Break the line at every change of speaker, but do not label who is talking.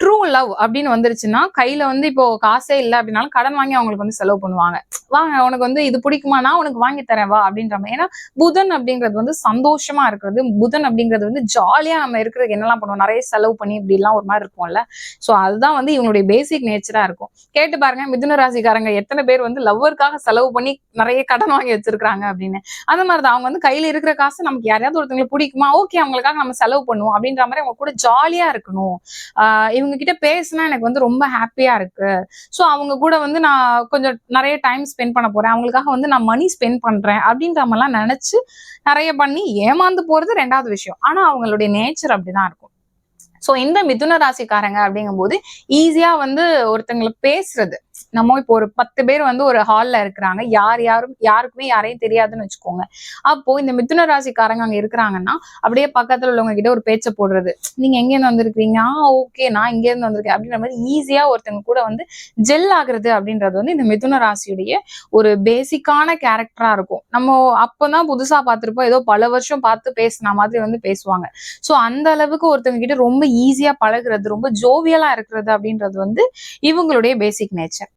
True love அப்படின்னு வந்துருச்சுன்னா கையில வந்து இப்போ காசே இல்லை அப்படின்னாலும் கடன் வாங்கி அவங்களுக்கு வந்து செலவு பண்ணுவாங்க. வாங்க உனக்கு வந்து இது பிடிக்குமா? நான் உனக்கு வாங்கி தரேன் வா அப்படின்ற மாதிரி. ஏன்னா புதன் அப்படிங்கிறது வந்து சந்தோஷமா இருக்கிறது. புதன் அப்படிங்கிறது வந்து ஜாலியா நம்ம இருக்கிறதுக்கு என்னெல்லாம் பண்ணுவோம்? நிறைய செலவு பண்ணி இப்படி எல்லாம் ஒரு மாதிரி இருக்கும்ல ஸோ அதுதான் வந்து இவங்களுடைய பேசிக் நேச்சரா இருக்கும். கேட்டு பாருங்க மிதுன ராசிக்காரங்க எத்தனை பேர் வந்து லவ்வருக்காக செலவு பண்ணி நிறைய கடன் வாங்கி வச்சிருக்காங்க அப்படின்னு. அந்த மாதிரி தான். அவங்க வந்து கையில இருக்கிற காசு நமக்கு யாரையாவது ஒருத்தங்களுக்கு பிடிக்குமா? ஓகே அவங்களுக்காக நம்ம செலவு பண்ணுவோம் அப்படின்ற மாதிரி அவங்க கூட ஜாலியா இருக்கணும். ஆஹ் இவங்க கிட்ட பேசினா எனக்கு வந்து ரொம்ப ஹாப்பியா இருக்கு. ஸோ அவங்க கூட வந்து நான் கொஞ்சம் நிறைய டைம் ஸ்பெண்ட் ஸ்பெண்ட் பண்ண போறேன். அவங்களுக்காக வந்து நான் மணி ஸ்பெண்ட் பண்றேன் அப்படின்ற மாதிரிலாம் நினைச்சு நிறைய பண்ணி ஏமாந்து போறது ரெண்டாவது விஷயம். ஆனா அவங்களுடைய நேச்சர் அப்படிதான் இருக்கும். ஸோ இந்த மிதுன ராசிக்காரங்க அப்படிங்கும்போது ஈஸியா வந்து ஒருத்தங்களை பேசுறது. நம்ம இப்போ ஒரு பத்து பேர் வந்து ஒரு ஹால்ல இருக்கிறாங்க. யார் யாரும் யாருக்குமே யாரையும் தெரியாதுன்னு வச்சுக்கோங்க. அப்போ இந்த மிதுன ராசிக்காரங்க அங்க இருக்கிறாங்கன்னா அப்படியே பக்கத்துல உள்ளவங்க கிட்ட ஒரு பேச்சை போடுறது. நீங்க எங்க இருந்து வந்திருக்கீங்க ஆ ஓகே நான் இங்க இருந்து வந்திருக்கேன். அப்படின்ற மாதிரி ஈஸியா ஒருத்தங்க கூட வந்து ஜெல் ஆகுறது அப்படின்றது வந்து இந்த மிதுன ராசியுடைய ஒரு பேசிக்கான கேரக்டரா இருக்கும். நம்ம அப்பதான் புதுசா பார்த்திருப்போம். ஏதோ பல வருஷம் பார்த்து பேசின மாதிரி வந்து பேசுவாங்க. ஸோ அந்த அளவுக்கு ஒருத்தவங்க கிட்ட ரொம்ப ஈஸியா பழகுறது ரொம்ப ஜோவியலா இருக்கிறது அப்படின்றது வந்து இவங்களுடைய பேசிக் நேச்சர்